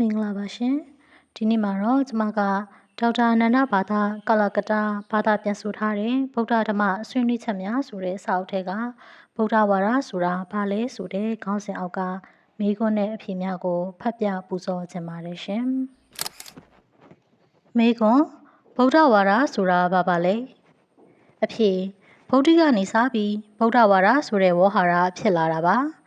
မင်္ဂလာပါရှင်ဒီနေ့မှာတော့ကျွန်မကဒေါက်တာအနန္ဒဘာသာကလကတာဘာသာပြန်ဆိုထားတဲ့ဗုဒ္ဓဓမ္မဆွေးနွေးချက်များဆိုတဲ့စာအုပ်ထဲကဗုဒ္ဓဝါဒဆိုတာဘာလဲဆိုတဲ့ခေါင်းစဉ်အောက်ကမိခွန်းနဲ့အဖြေများကိုဖတ်ပြပူဇော်ခြင်းပါတယ်ရှင်မိခွန်းဗုဒ္ဓဝါဒဆိုတာဘာပါလဲအဖြေဗုဒ္ဓကနေစပြီးဗုဒ္ဓဝါဒဆိုတဲ့ဝေါ်ဟာရဖြစ်လာတာပါ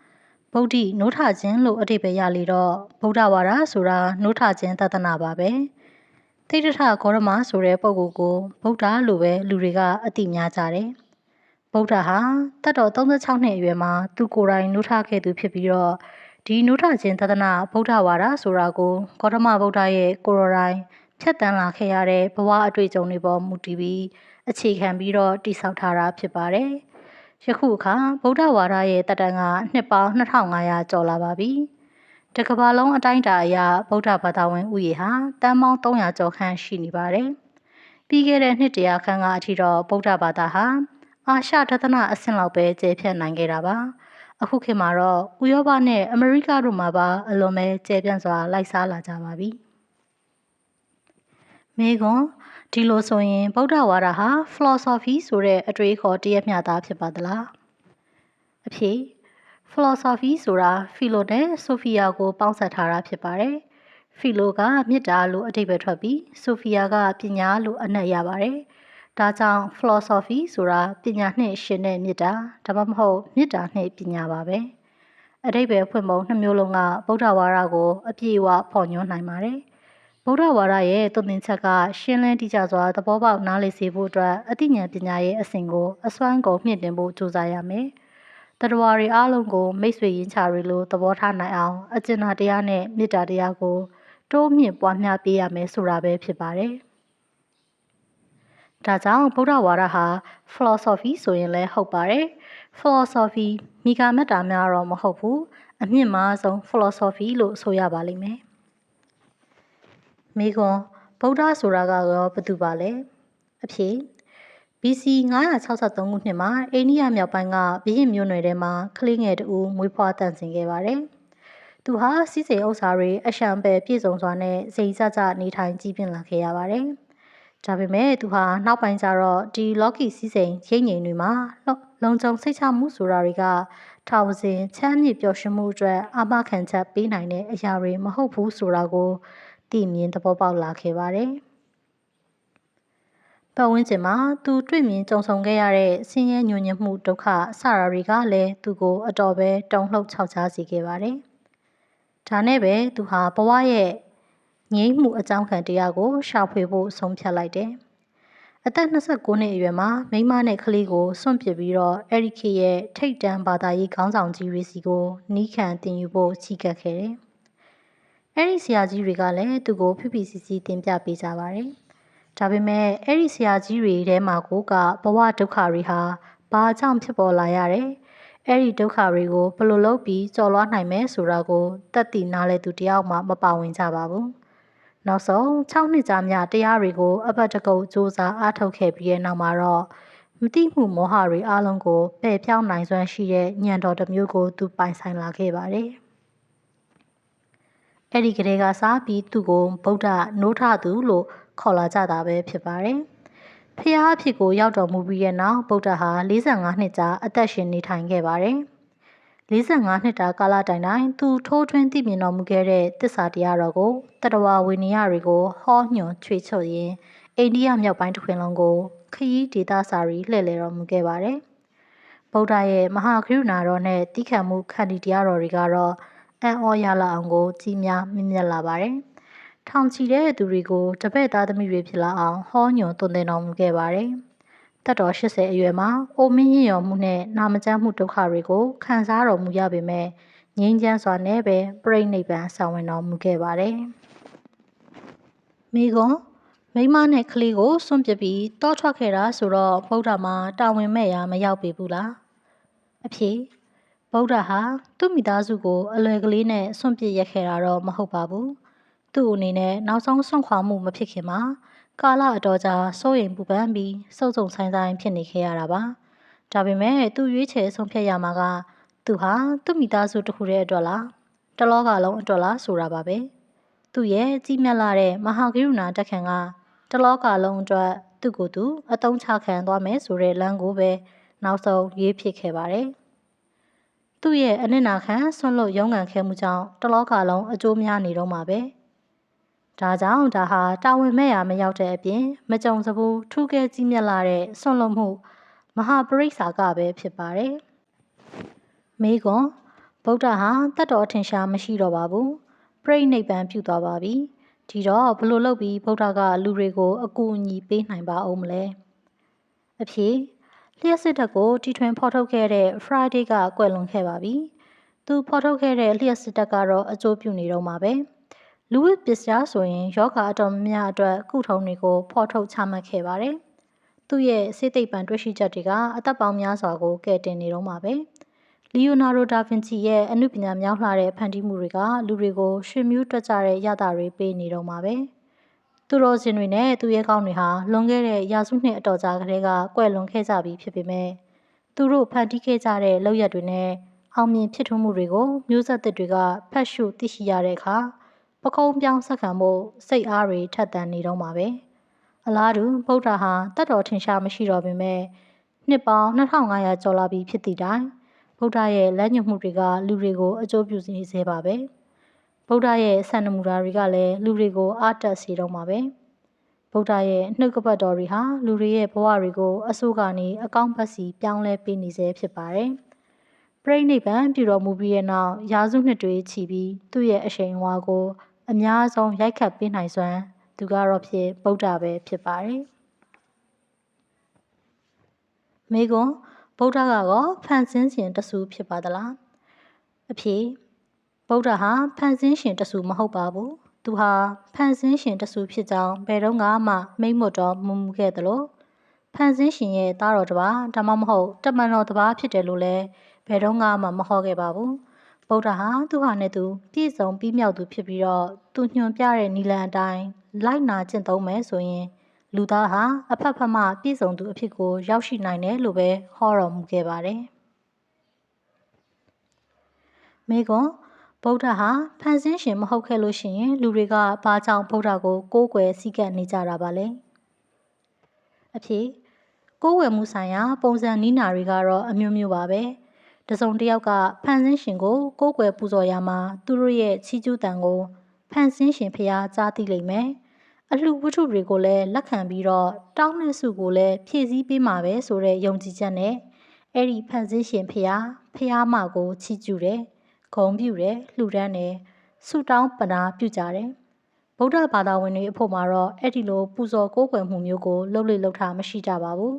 ဗုဒ္ဓနိုးထခြင်းလို့အတိပ္ပယ်ရလေတော့ဗုဒ္ဓဝါဒဆိုတာနိုးထခြင်းသဒ္ဒနာပါပဲသိတ္တထဂေါရမဆိုတဲ့ပုဂ္ဂိုလ်ကိုဗုဒ္ဓလို့ပဲလူတွေကအတိများကြတယ်ဗုဒ္ဓဟာတတ်တော်36နှစ်အရွယ်မှာသူကိုယ်တိုင်နိုးထခဲ့သူဖြစ်ပြီးတော့ဒီနိုးထခြင်းသဒ္ဒနာဗုဒ္ဓဝါဒဆိုတာကိုဂေါရမဗုဒ္ဓရဲ့ကိုယ်တော်တိုင်ဖြတ်တန်းလာခဲ့ရတဲ့ဘဝအတွေ့အကြုံတွေပေါ်မူတည်ပြီးအခြေခံပြီးတော့တိဆောက်ထားတာဖြစ်ပါတယ်။ ယခုအခါဗုဒ္ဓဝါဒရဲ့တတန်ကနှစ်ပေါင်း2500ကျော်လာပါပြီ။တကဘာလုံးအတိုင်းအတာအရဗုဒ္ဓဘာသာဝင်ဥယေဟာတန်ပေါင်း300ကျော်ခန့်ရှိနေပါတယ်။ပြီးခဲ့တဲ့နှစ်တရာခန့်ကအထိတော့ဗုဒ္ဓဘာသာဟာအာရှဒသနာအဆင့်လောက်ပဲကျေပြန့်နိုင်ခဲ့တာပါ။အခုခေတ်မှာတော့ဥရောပနဲ့အမေရိကတို့မှာပါအလွန်ပဲကျေပြန့်စွာလိုက်စားလာကြပါပြီ။မေကွန် ဒီလိုဆိုရင်ဗုဒ္ဓဝါဒဟာ philosophy ဆိုတဲ့အတွေးခေါ်တရက်မျှသားဖြစ်ပါသလားအဖြေ philosophy ဆိုတာ philo နဲ့ sophia ကိုပေါင်းစပ်ထားတာဖြစ်ပါတယ် philo ကမေတ္တာလို့အဓိပ္ပာယ်ထွက်ပြီး sophia ကပညာလို့အနက်ရပါတယ်ဒါကြောင့် philosophy ဆိုတာပညာနှင့်ရှင်တဲ့မေတ္တာဒါမှမဟုတ်မေတ္တာနှင့်ပညာပါပဲအဓိပ္ပာယ်ဖွင့်ပုံနှစ်မျိုးလုံးကဗုဒ္ဓဝါဒကိုအပြည့်အဝဖော်ညွှန်းနိုင်ပါတယ် ဗုဒ္ဓဝါဒရဲ့တုံသင်ချက်ကရှင်းလင်းတိကျစွာသဘောပေါက်နားလည်စေဖို့အတွက်အသိဉာဏ်ပညာရဲ့အစဉ်ကိုအစွမ်းကုန်မြင့်တင်ဖို့ကြိုးစားရမယ်။တတဝါတွေအားလုံးကိုမိတ်ဆွေရင်းချတွေလိုသဘောထားနိုင်အောင်အကျဉ်းသာတရားနဲ့မေတ္တာတရားကိုတိုးမြင့်ပွားများပေးရမယ်ဆိုတာပဲဖြစ်ပါတယ်။ဒါကြောင့်ဗုဒ္ဓဝါဒဟာ philosophy ဆိုရင်လည်းဟုတ်ပါတယ်။ philosophy မိဂါမတ္တာများတော့မဟုတ်ဘူး။အမြင့်မားဆုံး philosophy လို့ဆိုရပါလိမ့်မယ်။ မိကွန်ဗုဒ္ဓဆိုတာကရောဘာတူပါလဲအဖြေ BC 963ခုနှစ်မှာအိန္ဒိယမြောက်ပိုင်းကဘိရင်မြို့နယ်ထဲမှာကလေးငယ်တူမွေးဖွားတန်ဆင်ခဲ့ပါတယ်။သူဟာစီးစိမ်ဥစ္စာတွေအရှံပဲပြည့်စုံစွာနဲ့စိန်စကြနေထိုင်ကြီးပြင်းလာခဲ့ရပါတယ်။ဒါပေမဲ့သူဟာနောက်ပိုင်းကျတော့ဒီ Loki စီးစိမ်ရိတ်ငိမ်တွေမှာလုံခြုံစိတ်ချမှုဆိုတာတွေကထာဝစဉ်ချမ်းမြေ့ပျော်ရွှင်မှုအတွက်အာမခံချက်ပေးနိုင်တဲ့အရာတွေမဟုတ်ဘူးဆိုတာကို သိမြင်သဘောပေါက်လာခဲ့ပါတယ်။ပတ်ဝန်းကျင်မှာသူတွေ့မြင်ကြုံဆုံခဲ့ရတဲ့ဆင်းရဲညှို့ညံ့မှုဒုက္ခစရာတွေကလည်းသူကိုအတော်ပဲတုန်လှုပ်ခြောက်ခြားစေခဲ့ပါတယ်။ဒါနဲ့ပဲသူဟာဘဝရဲ့ငြိမ်းမှုအကြောင်းခံတရားကိုရှာဖွေဖို့ဆုံးဖြတ်လိုက်တယ်။အသက်29နှစ်အရွယ်မှာမိန်းမနဲ့ကလေးကိုစွန့်ပစ်ပြီးတော့အဲ့ဒီခေတ်ရဲ့ထိတ်တန့်ဘာသာရေးခေါင်းဆောင်ကြီးတွေစီကိုနီးခံတင်ယူဖို့ချီးကပ်ခဲ့တယ်။ အဲ့ဒီဆရာကြီးတွေကလည်းသူ့ကိုဖိဖိစီစီတင်ပြပေးကြပါတယ်။ဒါပေမဲ့အဲ့ဒီဆရာကြီးတွေထဲမှာကိုကဘဝဒုက္ခတွေဟာဘာကြောင့်ဖြစ်ပေါ်လာရတယ်။အဲ့ဒီဒုက္ခတွေကိုဘယ်လိုလုပ်ပြီးကျော်လွှားနိုင်မယ်ဆိုတာကိုတတ်သိနားလဲသူတယောက်မှမပါဝင်ကြပါဘူး။နောက်ဆုံး6နှစ်ကြာမြတရားတွေကိုအပတ်တကုတ်စူးစမ်းအားထုတ်ခဲ့ပြီးတဲ့နောက်မှာတော့မတိမှုမောဟတွေအလုံးကိုပယ်ပြောင်းနိုင်စွမ်းရှိတဲ့ညံတော်တစ်မျိုးကိုသူပိုင်ဆိုင်လာခဲ့ပါတယ်။ အဲ့ဒီကလေးကစားပြီးသူ့ကိုဗုဒ္ဓနိုးထသူလို့ခေါ်လာကြတာပဲဖြစ်ပါတယ်။ဖះအဖြစ်ကိုရောက်တော်မူပြီးတဲ့နောက်ဗုဒ္ဓဟာ45နှစ်ကြာအသက်ရှင်နေထိုင်ခဲ့ပါတယ်။45နှစ်တာကာလတိုင်တိုင်သူထိုးထွင်းသိမြင်တော်မူခဲ့တဲ့တစ္ဆာတရားတော်ကိုတတဝဝိနည်းတွေကိုဟောညွှန်ချွေချွတ်ရင်းအိန္ဒိယမြောက်ပိုင်းတစ်ခွင်လုံးကိုခရီးဒေသစာရီလှည့်လည်တော်မူခဲ့ပါတယ်။ဗုဒ္ဓရဲ့မဟာကရုဏာတော်နဲ့တိခတ်မှုခန္တီတရားတော်တွေကတော့ အံ့ဩရလာအောင်ကိုကြီးများမြင့်မြတ်လာပါတယ်။ထောင်ချီတဲ့သူတွေကိုတပည့်သားသမီးတွေဖြစ်လာအောင်ဟောညွှန်သွန်သင်တော်မူခဲ့ပါတယ်။တက်တော်80အရွယ်မှာအိုမင်းရင်ရော်မှုနဲ့နာမကျန်းမှုဒုက္ခတွေကိုခံစားတော်မူရပေမဲ့ငြိမ်းချမ်းစွာနဲ့ပဲပြိဋိဘံဆောင်ဝင်တော်မူခဲ့ပါတယ်။မိကွန်မိမနဲ့ကလေးကိုစွန့်ပစ်ပြီးတောထွက်ခဲ့တာဆိုတော့ဗုဒ္ဓမှာတာဝန်မဲ့ရာမရောက်ပြီဘူးလားအဖြေ ဗုဒ္ဓဟာသူ့မိသားစုကိုအလွယ်ကလေးနဲ့ဆွန့်ပစ်ရက်ခဲ့တာတော့မဟုတ်ပါဘူး။သူ့အနေနဲ့နောက်ဆုံးဆွန့်ခွာမှုမဖြစ်ခင်မှာကာလအတော်ကြာစိုးရိမ်ပူပန်ပြီးစုပ်စုံဆိုင်ဆိုင်ဖြစ်နေခဲ့ရတာပါ။ဒါပေမဲ့သူ့ရွေးချယ်ဆုံးဖြတ်ရမှာကသူဟာသူ့မိသားစုတစ်ခုတည်းအတွက်လားတလောကလုံးအတွက်လားဆိုတာပါပဲသူ့ရဲ့ကြီးမြတ်လာတဲ့မဟာကရုဏာတက်ခံကတလောကလုံးအတွက်သူ့ကိုယ်သူအတုံးချခံသွားမယ်ဆိုတဲ့လမ်းကိုပဲနောက်ဆုံးရွေးဖြစ်ခဲ့ပါတယ်။ သူ့ရဲ့အနစ်နာခံဆွန့်လွတ်ရုန်းကန်ခဲ့မှုကြောင့်တလောကလုံးအကျိုးများနေတော့မှာပဲ။ဒါကြောင့်ဒါဟာတာဝန်မဲ့ရမရောက်တဲ့အပြင်မကြုံစဘူးထူးကဲကြီးမြတ်လာတဲ့ဆွန့်လွတ်မှုမဟာပရိစ္ဆာကပဲဖြစ်ပါတယ်။မိကွန်ဗုဒ္ဓဟာတတ်တော်ထင်ရှားမရှိတော့ပါဘူး။ပြိဋိနိဗ္ဗာန်ပြုသွားပါပြီ။ဒီတော့ဘလို့လုပ်ပြီးဗုဒ္ဓကလူတွေကိုအကူအညီပေးနိုင်ပါအောင်မလဲ။အဖြေ လျှက်စစ်တပ်ကိုတီထွင်ဖော်ထုတ်ခဲ့တဲ့ Friday ကကွယ်လွန်ခဲ့ပါပြီ။သူဖော်ထုတ်ခဲ့တဲ့လျှက်စစ်တပ်ကတော့အကျိုးပြုနေတော့မှာပဲ။လူဝစ်ပစ္စယဆိုရင်ယောဂအတော်များများအတွက်ကုထုံတွေကိုဖော်ထုတ်ချမှတ်ခဲ့ပါတယ်။သူ့ရဲ့စိတ်သိပ္ပံတွေ့ရှိချက်တွေကအသက်ပေါင်းများစွာကိုကယ်တင်နေတော့မှာပဲ။လီယိုနာရိုဒါဗင်ချီရဲ့အနုပညာမြောက်လှတဲ့ဖန်တီးမှုတွေကလူတွေကိုရွှေမျိုးတွက်ကြတဲ့ရတာတွေပေးနေတော့မှာပဲ။ သူတော်စင်တွေနဲ့သူရဲကောင်းတွေဟာလွန်ခဲ့တဲ့ရာစုနှစ်အတော်ကြာကလေးကကွယ်လွန်ခဲ့ကြပြီဖြစ်ပေမဲ့သူတို့ဖန်တီးခဲ့ကြတဲ့လောက်ရတွေနဲ့အောင်မြင်ဖြစ်ထွန်းမှုတွေကိုမျိုးဆက်သစ်တွေကဖတ်ရှုသိရှိရတဲ့အခါပကုံးပြောင်းဆက်ခံမှုစိတ်အားတွေထက်သန်နေတော့မှာပဲအလားတူဗုဒ္ဓဟာတတ်တော်ထင်ရှားမရှိတော့ပေမဲ့နှစ်ပေါင်း2500ကျော်လာပြီဖြစ်သည့်တိုင်ဗုဒ္ဓရဲ့လက်ညှိုးမှုတွေကလူတွေကိုအကျိုးပြုစေစေပါပဲ။ ဗုဒ္ဓရဲ့ဆန္ဒမူတာတွေကလည်းလူတွေကိုအားတက်စေတော့မှာပဲဗုဒ္ဓရဲ့နှုတ်ကပတ်တော်တွေဟာလူတွေရဲ့ဘဝတွေကိုအဆိုးကနေအကောင်းဘက်စီပြောင်းလဲပေးနေစေဖြစ်ပါတယ်ပြိဋိဘံပြုတော်မူပြီးတဲ့နောက်ရာစုနှစ်တွေချီပြီးသူ့ရဲ့အရှိန်အဝါကို အများဆုံးရိုက်ခတ်ပေးနိုင်စွမ်းသူကတော့ဖြစ်ဗုဒ္ဓပဲဖြစ်ပါတယ်မိကွန်ဗုဒ္ဓကတော့ဖန်ဆင်းခြင်းတဆူဖြစ်ပါသလားအဖြေ ဗုဒ္ဓဟာဖန်ဆင်းရှင်တဆူမဟုတ်ပါဘူးသူဟာဖန်ဆင်းရှင်တဆူဖြစ်ကြောင်းဘယ်တော့မှမိမ့်မတော်မမူခဲ့သလိုဖန်ဆင်းရှင်ရဲ့သားတော်တစ်ပါးဒါမှမဟုတ်တမန်တော်တစ်ပါးဖြစ်တယ်လို့လည်းဘယ်တော့မှမဟောခဲ့ပါဘူးဗုဒ္ဓဟာသူဟာနဲ့သူပြည့်စုံပြီးမြောက်သူဖြစ်ပြီးတော့သူညွှန်ပြတဲ့နီလန်အတိုင်းလိုက်နာကျင့်သုံးမယ်ဆိုရင်လူသားဟာအဖက်ဖက်မှပြည့်စုံသူအဖြစ်ကိုရောက်ရှိနိုင်တယ်လို့ပဲဟောတော်မူခဲ့ပါတယ်မိကွန် ဗုဒ္ဓဟာဖန်ဆင်းရှင်မဟုတ်ခဲ့လို့ရှိရင်လူတွေကဘာကြောင့်ဗုဒ္ဓကိုကိုးကွယ်စည်းကပ်နေကြတာပါလဲအဖြေကိုးကွယ်မှုဆိုင်ရာပုံစံနီးနာတွေကတော့အမျိုးမျိုးပါပဲတစုံတစ်ယောက်ကဖန်ဆင်းရှင်ကိုကိုးကွယ်ပူဇော်ရမှာသူတို့ရဲ့ချီးကျူးတန်ကိုဖန်ဆင်းရှင်ဖျားကြားသိလိမ့်မယ်အလှဝတ္ထုတွေကိုလည်းလက်ခံပြီးတော့တောင်းတဲ့စုကိုလည်းဖြည့်ဆည်းပေးမှာပဲဆိုတဲ့ယုံကြည်ချက်နဲ့အဲ့ဒီဖန်ဆင်းရှင်ဖျားဖျားမကိုချီးကျူးတယ် ဂုံပြူတယ်လှူဒန်းတယ်ဆုတောင်းပနာပြုကြတယ်ဗုဒ္ဓဘာသာဝင်တွေအဖို့မှာတော့အဲ့ဒီလိုပူဇော်ကိုးကွယ်မှုမျိုးကိုလှုပ်လေလှုပ်ထားမရှိကြပါဘူး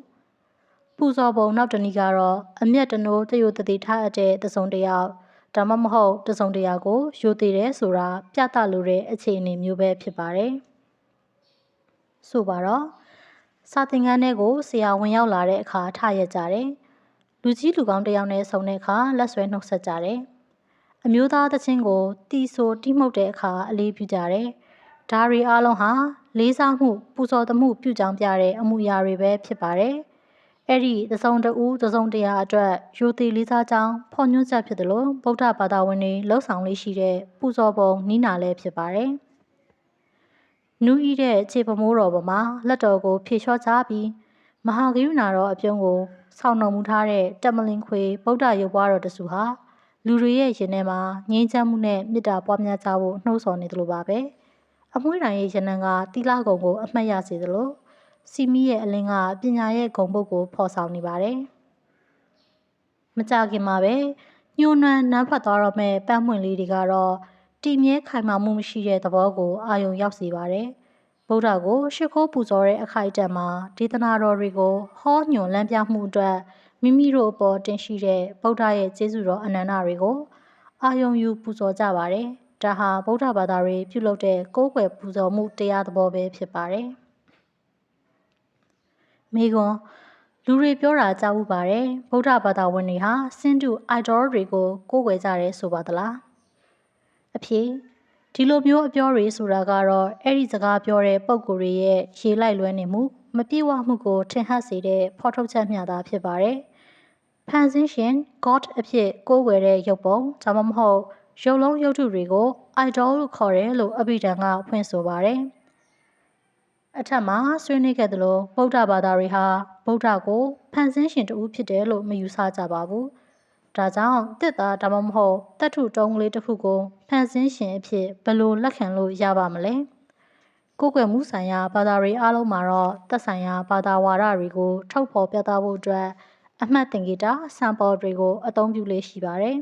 ပူဇော်ပုံနောက်တနည်းကတော့အမျက်တနိုးတယိုတတိထားအပ်တဲ့တစုံတယောက်ဒါမှမဟုတ်တစုံတရာကိုယိုသေးတယ်ဆိုတာပြသလိုတဲ့အခြေအနေမျိုးပဲဖြစ်ပါတယ်ဆိုပါတော့စာသင်ခန်းထဲကိုဆရာဝင်ရောက်လာတဲ့အခါထရက်ကြတယ်လူကြီးလူကောင်းတယောက်နဲ့ဆုံတဲ့အခါလက်ဆွဲနှုတ်ဆက်ကြတယ် အမျိုးသားသချင်းကိုတီဆိုတိမှုတ်တဲ့အခါအလေးပြုကြတယ်။ဒါရီအားလုံးဟာလေးစားမှုပူဇော်သမှုပြုကြောင်းပြတဲ့အမှုရာတွေပဲဖြစ်ပါတယ်။အဲ့ဒီသစုံတူသစုံတရာအတွက်ယူသေးလေးစားကြောင်းဖော်ညွှန်းချက်ဖြစ်တယ်လို့ဗုဒ္ဓဘာသာဝင်တွေလှုပ်ဆောင်လေးရှိတဲ့ပူဇော်ပုံနီးနာလည်းဖြစ်ပါတယ်။နူးဤတဲ့ခြေပမိုးတော်ပေါ်မှာလက်တော်ကိုဖြေလျှော့ချပြီးမဟာဂိယုဏတော်အပြုံးကိုဆောင်းတော်မူထားတဲ့တမလင်ခွေဗုဒ္ဓရုပ်ပွားတော်တဆူဟာ လူတွေရဲ့ရင်ထဲမှာငြိမ်းချမ်းမှုနဲ့မေတ္တာပွားများကြဖို့နှိုးဆော်နေသလိုပါပဲအမွှေးတိုင်းရဲ့ရနံကတီလာကုံကိုအမှတ်ရစေသလိုစီမီရဲ့အလင်းကပညာရဲ့ဂုံပုတ်ကိုဖော်ဆောင်နေပါတယ်မကြခင်မှာပဲညှိုးနှွမ်းနမ်းဖတ်သွားတော့မဲ့ပန်းပွင့်လေးတွေကတော့တီမြဲခိုင်မာမှုမရှိတဲ့သဘောကိုအာရုံရောက်စေပါတယ်ဗုဒ္ဓကိုရှ िख ိုးပူဇော်တဲ့အခိုက်အတန့်မှာဒေသနာတော်တွေကိုဟောညွန်လမ်းပြမှုအတွက် မိမိတို့အပေါ်တင်ရှိတဲ့ဗုဒ္ဓရဲ့ကျေးဇူးတော်အနန္တတွေကိုအာယုံယူပူဇော်ကြပါတယ်။ဒါဟာဗုဒ္ဓဘာသာတွေပြုလုပ်တဲ့ကိုးကွယ်ပူဇော်မှုတရားသဘောပဲဖြစ်ပါတယ်။မိကွန်လူတွေပြောတာကြားဘူးပါတယ်ဗုဒ္ဓဘာသာဝင်တွေဟာစင်တူအိုက်ဒေါတွေကိုကိုးကွယ်ကြတယ်ဆိုပါသလားအဖြေဒီလိုမျိုးအပြောတွေဆိုတာကတော့အဲ့ဒီစကားပြောတဲ့ပုံကိုယ်တွေရဲ့ရေလိုက်လွဲနေမှုမပြေဝမှုကိုထင်ဟပ်စေတဲ့ဖော်ထုတ်ချက်မျှသာဖြစ်ပါတယ်။ ဖန်ဆင်းရှင် God အဖြစ်ကိုးကွယ်တဲ့ရုပ်ပုံဒါမှမဟုတ်ရုပ်လုံးရုပ်ထုတွေကို idol လို့ခေါ်တယ်လို့အဘိဓမ္မာကဖွင့်ဆိုပါတယ်။အထက်မှာဆွေးနွေးခဲ့သလိုဗုဒ္ဓဘာသာတွေဟာဗုဒ္ဓကိုဖန်ဆင်းရှင်တူဖြစ်တယ်လို့မယူဆကြပါဘူး။ဒါကြောင့်တစ်သားဒါမှမဟုတ်တတ်ထုတုံးကလေးတစ်ခုကိုဖန်ဆင်းရှင်အဖြစ်ဘယ်လိုလက်ခံလို့ရပါမလဲ။ကိုယ်ွယ်မှုဆိုင်ရာဘာသာတွေအားလုံးမှာတော့သက်ဆိုင်ရာဘာသာဝါဒတွေကိုထုတ်ဖော်ပြသဖို့အတွက် အမှတ်သင်္ကေတ sample တွေကိုအသုံးပြုလေးရှိပါတယ်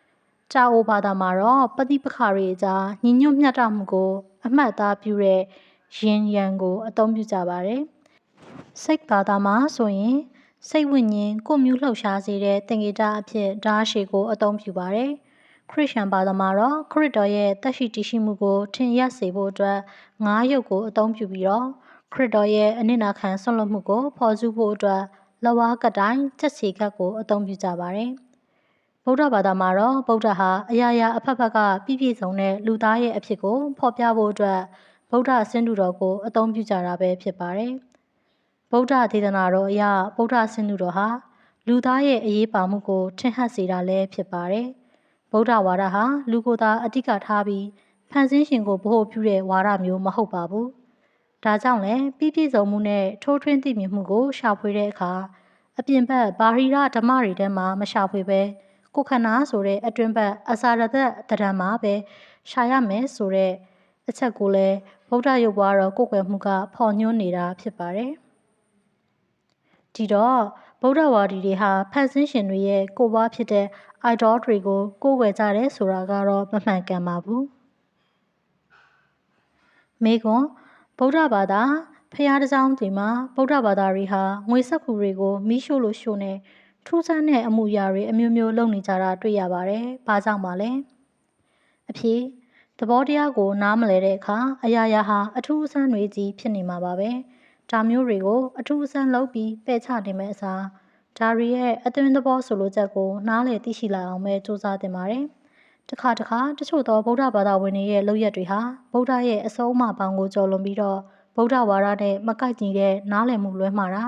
။ကြာအိုဘာသာမှာတော့ပฏิပခါတွေအကြားညီညွတ်မျှတမှုကို အမှတ်အသားပြုတဲ့ရင်ရန်ကို အသုံးပြုကြပါတယ်။စိတ်ဘာသာမှာဆိုရင်စိတ်ဝိညာဉ်ကိုမျိုးလှုပ်ရှားစေတဲ့သင်္ကေတအဖြစ်ဓာတ်ရှည်ကို အသုံးပြုပါတယ်။ခရစ်ယာန်ဘာသာမှာတော့ခရစ်တော်ရဲ့တက်ရှိတည်ရှိမှုကိုထင်ရစေဖို့အတွက်ငါးရုပ်ကိုအသုံးပြုပြီးတော့ခရစ်တော်ရဲ့အနစ်နာခံဆွန့်လွတ်မှုကိုဖော်စုဖို့အတွက် လဝါကတိုင်းချက်စီကတ်ကိုအသုံးပြုကြပါတယ်။ဗုဒ္ဓဘာသာမှာတော့ဗုဒ္ဓဟာအရာရာအဖက်ဖက်ကပြည့်ပြည့်စုံတဲ့လူသားရဲ့အဖြစ်ကိုဖော်ပြဖို့အတွက်ဗုဒ္ဓဆင်းတုတော်ကိုအသုံးပြုကြတာပဲဖြစ်ပါတယ်။ဗုဒ္ဓဒေသနာတော်အရဗုဒ္ဓဆင်းတုတော်ဟာလူသားရဲ့အရေးပါမှုကိုထင်ဟပ်စေတာလည်းဖြစ်ပါတယ်။ဗုဒ္ဓဝါဒဟာလူကိုယ်သာအဓိကထားပြီးဖန်ဆင်းရှင်ကိုဗဟုပြုတဲ့ဝါဒမျိုးမဟုတ်ပါဘူး။ ဒါကြောင့်လည်းပြည့်ပြည့်စုံမှုနဲ့ထိုးထွင်းသိမြင်မှုကိုရှာဖွေတဲ့အခါအပြင်ဘက်ဘာဟိရဓမ္မတွေထဲမှာမရှာဖွေပဲကိုခန္ဓာဆိုတဲ့အတွင်းဘက်အစာရသက်တရံမှာပဲရှာရမယ်ဆိုတဲ့အချက်ကိုလည်းဗုဒ္ဓရုပ်ဘွားတော်ကိုယ်ွယ်မှုကဖော်ညွှန်းနေတာဖြစ်ပါတယ်။ဒီတော့ဗုဒ္ဓဝါဒီတွေဟာဖန်ဆင်းရှင်တွေရဲ့ကိုယ်ပွားဖြစ်တဲ့ idol တွေကိုကိုယ်ွယ်ကြတယ်ဆိုတာကတော့မမှန်ကန်ပါဘူး။မေကွန် ဗုဒ္ဓဘာသာဖျားတစောင်းတွေမှာဗုဒ္ဓဘာသာတွေဟာငွေစက္ကူတွေကိုမိရှို့လို့ရှို့နေထူးဆန်းတဲ့အမှုရာတွေအမျိုးမျိုးလုပ်နေကြတာတွေ့ရပါတယ်။ဘာကြောင့်ပါလဲ။အဖြစ်သဘောတရားကိုနားမလဲတဲ့အခါအရာရာဟာအထူးအဆန်းတွေကြီးဖြစ်နေမှာပါပဲ။ဒါမျိုးတွေကိုအထူးအဆန်းလုပ်ပြီးပယ်ချနေမယ့်အစားဒါရီရဲ့အသွင်သဘောဆိုလိုချက်ကိုနားလည်သိရှိလာအောင်ပဲစူးစမ်းတင်ပါတယ်။ တခါတခါတချို့သောဗုဒ္ဓဘာသာဝင်တွေရဲ့လုပ်ရက်တွေဟာဗုဒ္ဓရဲ့အဆုံးအမပေါင်းကိုကျော်လွန်ပြီးတော့ဗုဒ္ဓဝါဒနဲ့မကိုက်ညီတဲ့နားလည်မှုလွဲမှာတာ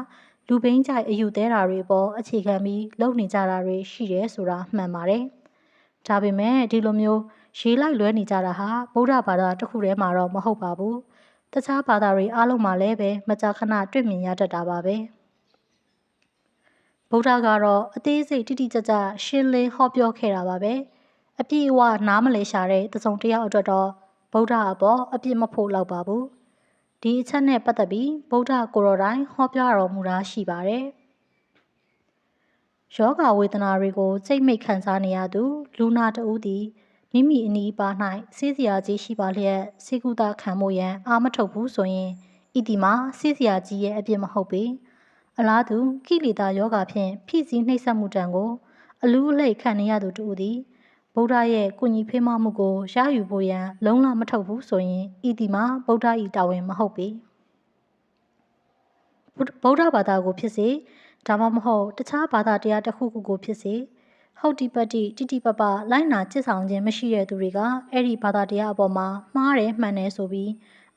လူပိန်းကြိုက်အယူသေးတာတွေပေါ်အခြေခံပြီးလုပ်နေကြတာတွေရှိတယ်ဆိုတာမှန်ပါတယ်။ဒါပေမဲ့ဒီလိုမျိုးရေးလိုက်လွဲနေကြတာဟာဗုဒ္ဓဘာသာတစ်ခုတည်းမှာတော့မဟုတ်ပါဘူး။တခြားဘာသာတွေအားလုံးမှာလည်းပဲမကြာခဏတွေ့မြင်ရတတ်တာပါပဲ။ဗုဒ္ဓကတော့အသေးစိတ်တိတိကျကျရှင်းလင်းဟောပြောခဲ့တာပါပဲ။ အပြည့်အဝနားမလဲရှာတဲ့တစုံတစ်ယောက်အတွက်တော့ဗုဒ္ဓအပေါ်အပြစ်မဖို့လောက်ပါဘူး။ဒီအချက်နဲ့ပတ်သက်ပြီးဗုဒ္ဓကိုရောတိုင်းဟောပြောတော်မူတာရှိပါတယ်။ယောဂဝေဒနာတွေကိုစိတ်မိတ်ခံစားနေရသူ လူနာတဦးသည်မိမိအနီးပါ၌ဆေးစရာကြီးရှိပါလျက်ဆေးကုသခံမှုရန်အာမထုတ်ဘူးဆိုရင်ဤဒီမှာဆေးစရာကြီးရဲ့အပြစ်မဟုတ်ပေ။အလားတူကိလေသာယောဂဖြင့်ဖိစီးနှိပ်စက်မှုတံကို အလူးအလိတ်ခံနေရသူတူသည် ဗုဒ္ဓရဲ့ကုညီဖေးမမှုကိုရယူဖို့ရန်လုံးလမထုတ်ဘူးဆိုရင်ဤဒီမှာဗုဒ္ဓဤတာဝန်မဟုတ်ပေဗုဒ္ဓဘာသာကိုဖြစ်စေဒါမှမဟုတ်တခြားဘာသာတရားတစ်ခုခုကိုဖြစ်စေဟုတ်ဒီပတိတိတိပပလိုက်နာจิตဆောင်ခြင်းမရှိတဲ့သူတွေကအဲ့ဒီဘာသာတရားအပေါ်မှာမှားတယ်မှန်တယ်ဆိုပြီး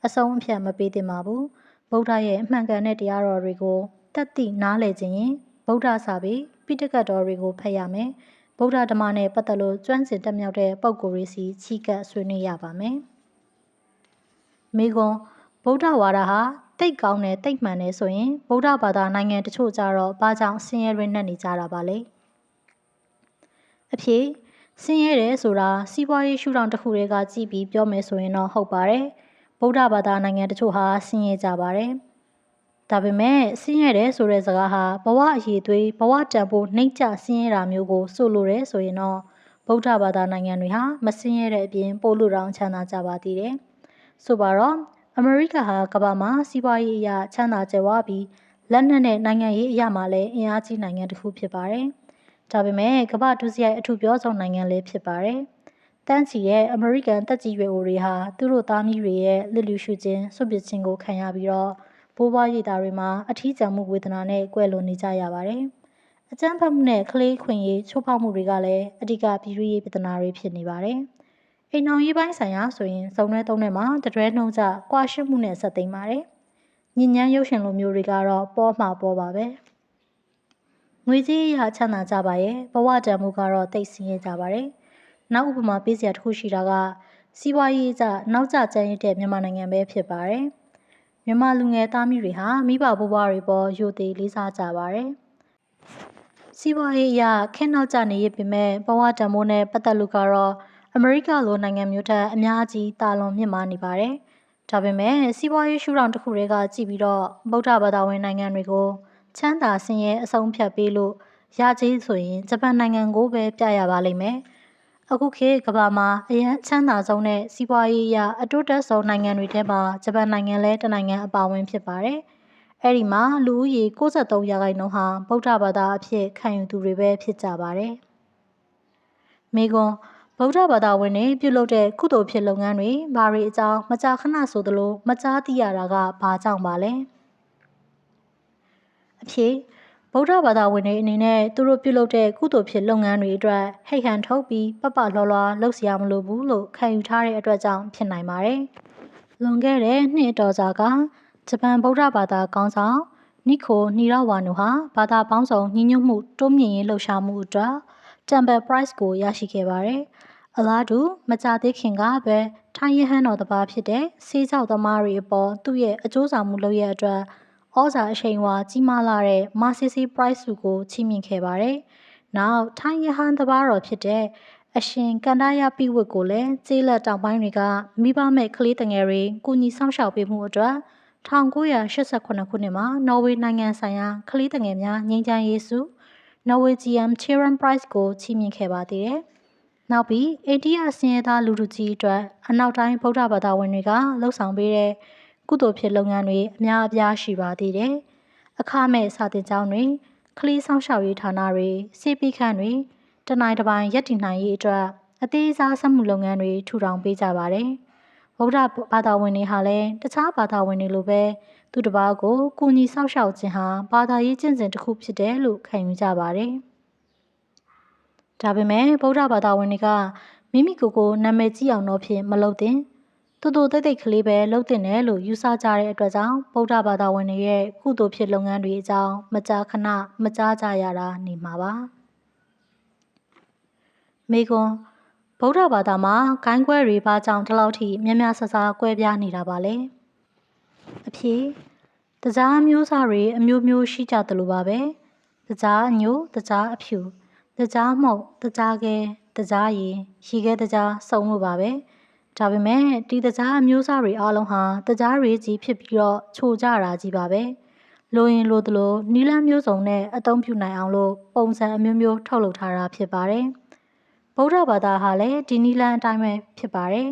အဆုံးအဖြတ်မပေးသင့်ပါဘူးဗုဒ္ဓရဲ့အမှန်ကန်တဲ့တရားတော်တွေကိုတတ်သိနားလည်ခြင်းရင်ဗုဒ္ဓစာပေပိဋကတ်တော်တွေကိုဖတ်ရမယ် ဗုဒ္ဓဓမ္မနဲ့ပတ်သက်လို့ကျွမ်းကျင်တက်မြောက်တဲ့ပုံကိုယ်ရေးစီချီးကပ်ဆွေးနွေးရပါမယ်။မိကွန်ဗုဒ္ဓဝါဒဟာတိတ်ကောင်းတဲ့တိတ်မှန်တဲ့ဆိုရင်ဗုဒ္ဓဘာသာနိုင်ငံတချို့ကြတော့ဘာကြောင့်ဆင်းရဲရင်းနဲ့နေကြတာပါလဲ။အဖြစ်ဆင်းရဲတယ်ဆိုတာစီးပွားရေးရှုထောင့်တစ်ခုတည်းကကြည့်ပြီးပြောမယ်ဆိုရင်တော့ဟုတ်ပါတယ်။ဗုဒ္ဓဘာသာနိုင်ငံတချို့ဟာဆင်းရဲကြပါတယ်။ ဒါပေမဲ့ဆင်းရဲတယ်ဆိုတဲ့စကားဟာဘဝအရေးသွေးဘဝတန်ဖိုးနှိမ့်ချဆင်းရဲတာမျိုးကိုဆိုလိုတယ်ဆိုရင်တော့ဗုဒ္ဓဘာသာနိုင်ငံတွေဟာမဆင်းရဲတဲ့အပြင်ပိုလို့တောင်ချမ်းသာကြပါသေးတယ်။ဆိုပါတော့အမေရိကဟာကမ္ဘာမှာစီးပွားရေးအရာချမ်းသာကြွယ်ဝပြီးလက်နက်နဲ့နိုင်ငံရေးအရာမှာလည်းအင်အားကြီးနိုင်ငံတစ်ခုဖြစ်ပါတယ်။ဒါပေမဲ့ကမ္ဘာဒုစရိုက်အထူးပြောဆုံးနိုင်ငံလည်းဖြစ်ပါတယ်။တန်းချီရဲ့အမေရိကန်တက်ကြီးရွယ်အိုတွေဟာသူတို့သားမီးတွေရဲ့လစ်လူရှုခြင်းဆွပစ်ခြင်းကိုခံရပြီးတော့ ဘိုးဘွားရည်သားတွေမှာအထီးကျန်မှုဝေဒနာနဲ့ကွဲလွန်နေကြရပါတယ်။အကြမ်းဖက်မှုနဲ့ကလေးခွင့်ရေးချိုးဖောက်မှုတွေကလည်းအဓိကပြည်တွင်းရေးပြဿနာတွေဖြစ်နေပါတယ်။အိမ်အောင်ရေးပိုင်းဆိုင်ရာဆိုရင်စုံရဲသုံးထဲမှာတရွဲနှုံးကြကွာရှင်းမှုနဲ့ဆက်သိမ်းပါတယ်။ညဉ့်ညမ်းရုပ်ရှင်လိုမျိုးတွေကတော့ပေါ်မှာပေါ်ပါပဲ။ငွေကြေးရချမ်းသာကြပါရဲ့ဘဝတန်မှုကတော့တိတ်ဆင်းရဲကြပါတယ်။နောက်ဥပမာပေးစရာတစ်ခုရှိတာကစီးပွားရေးအကျနောက်ကျကျန်ရတဲ့မြန်မာနိုင်ငံပဲဖြစ်ပါတယ်။ မြန်မာလူငယ်သားမိတွေဟာမိဘဘွားတွေပေါ်ယိုသေးလေးစားကြပါတယ်။စီးပွားရေးအရခက်နောက်ကျနေရပေမဲ့ဘဝတံမိုးနဲ့ပတ်သက်လို့ကတော့အမေရိကလိုနိုင်ငံမျိုးထက်အများကြီးတာလွန်မြင့်မားနေပါတယ်။ဒါပေမဲ့စီးပွားရေးရှုထောင့်တစ်ခုတည်းကကြည့်ပြီးတော့ဗုဒ္ဓဘာသာဝင်နိုင်ငံတွေကိုချမ်းသာဆင်းရဲအဆုံးဖြတ်ပေးလို့ရကြီးဆိုရင်ဂျပန်နိုင်ငံကိုပဲပြရပါလိမ့်မယ်။ အခုခေတ်ကမ္ဘာမှာအရန်ချမ်းသာဆုံးနဲ့စီးပွားရေးအရအတိုးတက်ဆုံးနိုင်ငံတွေထဲမှာဂျပန်နိုင်ငံလည်းတနိုင်ငံအပါအဝင်ဖြစ်ပါတယ်။အဲဒီမှာလူဦးရေ63ရာခိုင်နှုန်းဟာဗုဒ္ဓဘာသာအဖြစ်ခံယူသူတွေပဲဖြစ်ကြပါတယ်။မိကွန်ဗုဒ္ဓဘာသာဝင်တွေပြုလုပ်တဲ့ကုသိုလ်ဖြစ်လုပ်ငန်းတွေဘာတွေအကြောင်းမကြာခဏဆိုသလိုမကြားသိရတာကဘာကြောင့်ပါလဲအဖြေ ဗုဒ္ဓဘာသာဝင်တွေအနေနဲ့သူတို့ပြုလုပ်တဲ့ကုသိုလ်ဖြစ်လုပ်ငန်းတွေအတွက်ဟိတ်ဟန်ထုတ်ပြီးပပလောလောလှုပ်ရှားမလို့ဘူးလို့ခံယူထားတဲ့အတွက်ကြောင့်ဖြစ်နိုင်ပါတယ်။လွန်ခဲ့တဲ့နှစ်တော်ကြာကဂျပန်ဗုဒ္ဓဘာသာကောင်းဆောင်နိခိုနီရဝါနုဟာဘာသာပေါင်းစုံညီညွတ်မှုတိုးမြင့်ရေးလှုပ်ရှားမှုအတွက် Temple Prize ကိုရရှိခဲ့ပါတယ်။အလားတူမကြသေးခင်ကပဲထိုင်းရဟန်းတော်တစ်ပါးဖြစ်တဲ့စေးကြောက်သမားတွေအပေါ်သူ့ရဲ့အကျိုးဆောင်မှုလုပ်ရအတွက် ဩဇာအရှိန်အဝါကြီးမားလာတဲ့မာစီစီ price စုကိုချီးမြှင့်ခဲ့ပါတယ်။နောက်ထိုင်းရဟန်းတပါးတော်ဖြစ်တဲ့အရှင်ကန်ဒယာပိဝတ်ကိုလည်းကျေးလက်တောင်ပိုင်းတွေကမိဘမဲ့ကလေးတငယ်တွေကုညီဆောင်ရှောက်ပေးမှုအတွက်1989ခုနှစ်မှာနော်ဝေနိုင်ငံဆိုင်ရာကလေးတငယ်များငြိမ်းချမ်းရေးစု Norwegian Children Prize ကိုချီးမြှင့်ခဲ့ပါသေးတယ်။နောက်ပြီးအိန္ဒိယစင်ရသားလူလူကြီးအတွက်အနောက်တိုင်းဗုဒ္ဓဘာသာဝင်တွေကလှုပ်ဆောင်ပေးတဲ့ ကုသိုလ်ဖြစ်လုပ်ငန်းတွေအများအပြားရှိပါသေးတယ်။အခမဲ့စာတင်ကျောင်းတွေ၊ကလေးဆောင်ရှောက်ရေးဌာနတွေ၊စေပီခန့်တွေတနိုင်တစ်ပိုင်းရက်တည်နိုင်ရေးအတွက်အသေးစားစက်မှုလုပ်ငန်းတွေထူထောင်ပေးကြပါတယ်။ဗုဒ္ဓဘာသာဝင်တွေဟာလည်းတခြားဘာသာဝင်တွေလိုပဲသူတစ်ပါးကိုကူညီဆောက်ရှောက်ခြင်းဟာဘာသာရေးကျင့်စဉ်တစ်ခုဖြစ်တယ်လို့ခံယူကြပါတယ်။ဒါပေမဲ့ဗုဒ္ဓဘာသာဝင်တွေကမိမိကိုယ်ကိုနာမည်ကြီးအောင်တော့ဖြင့်မလုပ်သင့် တူတူတိတ်တိတ်ကလေးပဲလှုပ်တင်တယ်လို့ယူဆကြတဲ့အတွက်ကြောင့်ဗုဒ္ဓဘာသာဝင်တွေရဲ့ကုသိုလ်ဖြစ်လုပ်ငန်းတွေအကြောင်းမကြာခဏမကြားကြရတာနေမှာပါမေကွန်ဗုဒ္ဓဘာသာမှာဂိုင်းခွဲတွေဘာကြောင့်ဒီလောက်ထိများများဆဆကွဲပြားနေတာပါလဲအဖြေတကြားမျိုးစားတွေအမျိုးမျိုးရှိကြတယ်လို့ပါပဲတကြားညိုတကြားအဖြူတကြားမှုတ်တကြားကဲတကြားရီရီခဲတကြားစုံလို့ပါပဲ ဒါပေမဲ့ဒီတကြားအမျိုးစားတွေအားလုံးဟာတကြားတွေကြီးဖြစ်ပြီးတော့ခြိုကြတာကြီးပါပဲလိုရင်လိုသလိုနီလန်းမျိုးစုံနဲ့အသုံးပြုနိုင်အောင်လို့ပုံစံအမျိုးမျိုးထုတ်လုပ်ထားတာဖြစ်ပါတယ်ဗုဒ္ဓဘာသာဟာလည်းဒီနီလန်းအတိုင်းပဲဖြစ်ပါတယ်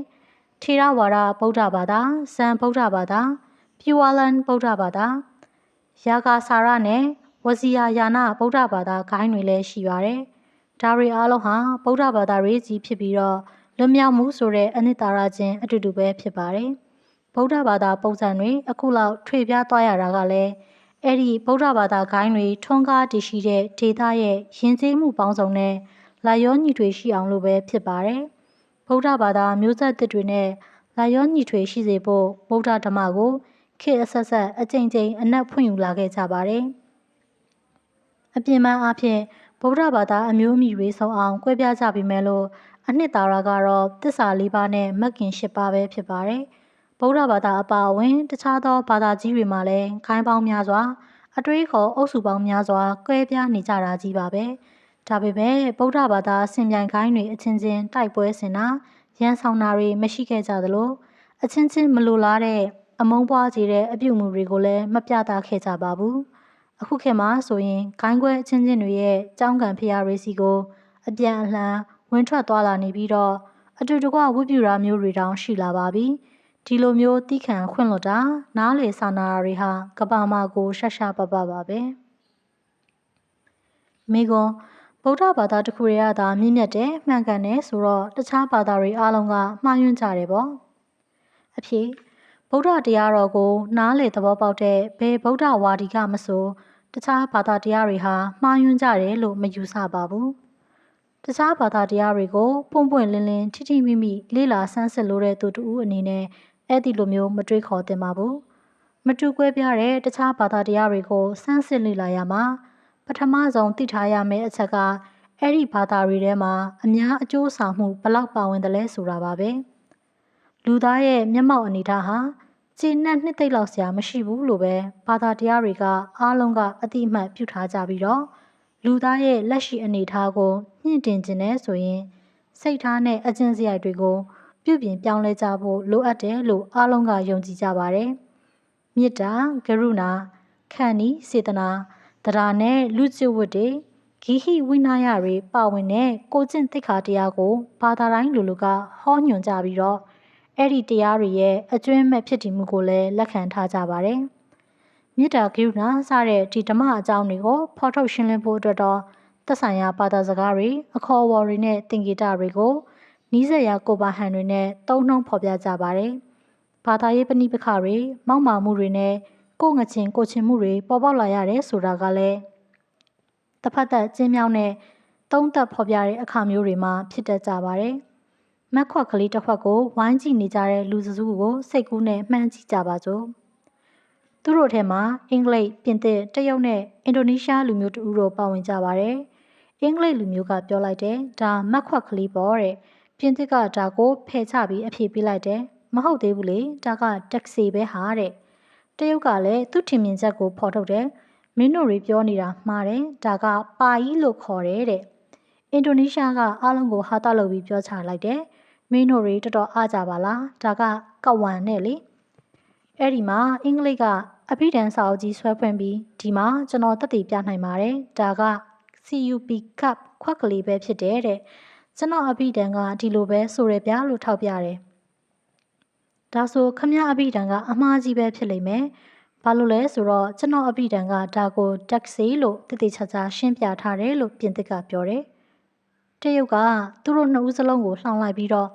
ထေရဝါဒဗုဒ္ဓဘာသာဇန်ဗုဒ္ဓဘာသာပြူဝါလန်ဗုဒ္ဓဘာသာယာဂါစာရနဲ့ဝစီယာယာနာဗုဒ္ဓဘာသာဂိုင်းတွေလည်းရှိပါတယ်ဒါတွေအားလုံးဟာဗုဒ္ဓဘာသာရေးကြီးဖြစ်ပြီးတော့ လွတ်မြောက်မှုဆိုတဲ့အနှစ်သာရချင်းအတူတူပဲဖြစ်ပါတယ်။ဗုဒ္ဓဘာသာပုံစံတွေအခုလောက်ထွေပြားသွားရတာကလည်းအဲ့ဒီဗုဒ္ဓဘာသာဂိုင်းတွေထွန်းကားတည်ရှိတဲ့ဒေသရဲ့ယဉ်ကျေးမှုပေါင်းစုံနဲ့လာယောညီထွေရှိအောင်လို့ပဲဖြစ်ပါတယ်။ဗုဒ္ဓဘာသာမျိုးဆက်သစ်တွေနဲ့လာယောညီထွေရှိစေဖို့ဗုဒ္ဓဓမ္မကိုခေတ်အဆက်ဆက်အကြိမ်ကြိမ်အနက်ဖွင့်ယူလာခဲ့ကြပါတယ်။အပြင်ပန်းအဖြစ်ဗုဒ္ဓဘာသာအမျိုးအမည်တွေဆုံးအောင်ကွဲပြားကြပြီမဲ့လို့ အနှစ်သာရကတော့တစ္ဆာလေးပါးနဲ့မက္ကင်၈ပါးပဲဖြစ်ပါတယ်။ဗုဒ္ဓဘာသာအပါအဝင်တခြားသောဘာသာကြီးတွေမှာလည်းခိုင်းပေါင်းများစွာအတွေးခေါ်အုပ်စုပေါင်းများစွာကွဲပြားနေကြတာကြီးပါပဲ။ဒါပေမဲ့ဗုဒ္ဓဘာသာစင်ပြိုင်ခိုင်းတွေအချင်းချင်းတိုက်ပွဲဆင်တာရန်ဆောင်တာတွေမရှိခဲ့ကြသလိုအချင်းချင်းမလိုလားတဲ့အမုန်းပွားစေတဲ့အပြုအမူတွေကိုလည်းမပြသခဲ့ကြပါဘူး။အခုခေတ်မှာဆိုရင်ဂိုင်းခွဲအချင်းချင်းတွေရဲ့ကြောင်းကံဖျားရေးစီကိုအပြန်အလှန် ဝင်ထွက်သွားလာနေပြီးတော့အတူတကွဝတ်ပြူတာမျိုးတွေတောင်ရှိလာပါပြီဒီလိုမျိုးတီးခံခွင့်လွတ်တာ နားလေစာနာတွေဟာကဘာမာကိုရှက်ရှာပပပါပဲမိကွန်ဗုဒ္ဓဘာသာတစ်ခုရရတာမြင့်မြတ်တယ်မှန်ကန်တယ်ဆိုတော့တခြားဘာသာတွေအားလုံးကမှားယွင်းကြတယ်ပေါ့အဖြစ်ဗုဒ္ဓတရားတော်ကို နားလေသဘောပေါက်တဲ့ဘယ်ဗုဒ္ဓဝါဒီကမဆိုတခြားဘာသာတရားတွေဟာမှားယွင်းကြတယ်လို့မယူဆပါဘူး တခြားဘာသာတရားတွေကိုပွန့်ပွန့်လင်းလင်းထိထိမိမိလေ့လာဆန်းစစ်လို့တဲ့သူတူအနေနဲ့အဲ့ဒီလိုမျိုးမတွေးခေါ်သင့်ပါဘူးမတူကွဲပြားတဲ့တခြားဘာသာတရားတွေကိုဆန်းစစ်လေ့လာရမှာပထမဆုံးသိထားရမယ့်အချက်ကအဲ့ဒီဘာသာတွေထဲမှာအများအကျိုးဆောင်မှုဘလောက်ပါဝင်တယ်လဲဆိုတာပါပဲလူသားရဲ့မျက်မှောက်အနေထားဟာခြေနဲ့နှစ်သိမ့်လောက်ဆရာမရှိဘူးလို့ပဲဘာသာတရားတွေကအားလုံးကအတိအမှတ်ပြုထားကြပြီးတော့ လူသားရဲ့လက်ရှိအနေအထားကိုမြင့်တင်ခြင်းနဲ့ဆိုရင် စိတ်ထားနဲ့အကျင့်စရိုက်တွေကို ပြုပြင်ပြောင်းလဲကြဖို့လိုအပ်တယ်လို့အားလုံးကယုံကြည်ကြပါတယ်။မေတ္တာကရုဏာခန္တီစေတနာတရားနဲ့လူကျင့်ဝတ်တွေဂိဟိဝိနာယတွေပါဝင်တဲ့ကိုကျင့်သိက္ခာတရားကိုဘာသာတိုင်းလူလူကဟောညွှန်ကြပြီးတော့အဲ့ဒီတရားတွေရဲ့အကျွမ်းမဲ့ဖြစ်တည်မှုကိုလည်းလက်ခံထားကြပါတယ်။ မေတ္တာကရုဏာစတဲ့ဒီဓမ္မအကြောင်းတွေကိုဖော်ထုတ်ရှင်းလင်းဖို့အတွက်တော့သက်ဆိုင်ရာဘာသာစကားတွေအခေါ်အဝေါ်တွေနဲ့သင်္ကေတတွေကိုနီးစပ်ရာကိုပါဟန်တွေနဲ့သုံးနှုံဖော်ပြကြပါတယ်။ဘာသာရေးပဏိပခတွေမောက်မာမှုတွေနဲ့ကိုငချင်းကိုချင်မှုတွေပေါ်ပေါက်လာရတယ်ဆိုတာကလည်းတစ်ဖက်သက်ကျင်းမြောင်းတဲ့သုံးသက်ဖော်ပြတဲ့အခါမျိုးတွေမှာဖြစ်တတ်ကြပါတယ်။မက်ခွက်ကလေးတစ်ခွက်ကိုဝိုင်းကြည့်နေကြတဲ့လူစုကိုစိတ်ကူးနဲ့မှန်းကြည့်ကြပါစို့။ သူတို့ထဲမှာအင်္ဂလိပ်၊ပြင်သစ်၊တရုတ်နဲ့အင်ဒိုနီးရှားလူမျိုးတူတို့ပါဝင်ကြပါတယ်။အင်္ဂလိပ်လူမျိုးကပြောလိုက်တယ်ဒါမက်ခွက်ကလေးပေါ့တဲ့။ပြင်သစ်ကဒါကိုဖယ်ချပြီးအဖြေပေးလိုက်တယ်။မဟုတ်သေးဘူးလေဒါကတက္ကစီပဲဟာတဲ့။တရုတ်ကလည်းသူ့ထင်မြင်ချက်ကိုဖော်ထုတ်တယ်။မင်းတို့တွေပြောနေတာမှားတယ်ဒါကပါကြီးလို့ခေါ်တယ်တဲ့အင်ဒိုနီးရှားကအားလုံးကိုဟာတာလုပ်ပြီးပြောချလိုက်တယ်မင်းတို့တွေတော်တော်အားကြပါလားဒါကကဝမ်နဲ့လေ အဲ့ဒီမှာအင်္ဂလိပ်ကအဖိဒန်စာအုပ်ကြီးဆွဲဖွင့်ပြီးဒီမှာကျွန်တော်တက်တည်ပြနိုင်ပါတယ်ဒါက CUP cup ခွက်ကလေးပဲဖြစ်တယ်တဲ့ကျွန်တော်အဖိဒန်ကဒီလိုပဲဆိုရပြလို့ထောက်ပြတယ်ဒါဆိုခမရအဖိဒန်ကအမှားကြီးပဲဖြစ်လိမ့်မယ်ဘာလို့လဲဆိုတော့ကျွန်တော်အပိတန်ကဒါကိုတက္ကစီလို့တည်တည်ချာချာရှင်းပြထားတယ်လို့ပြင်သစ်ကပြောတယ်။တရုတ်ကသူတို့နှစ်ဦးစလုံးကိုလှောင်လိုက်ပြီးတော့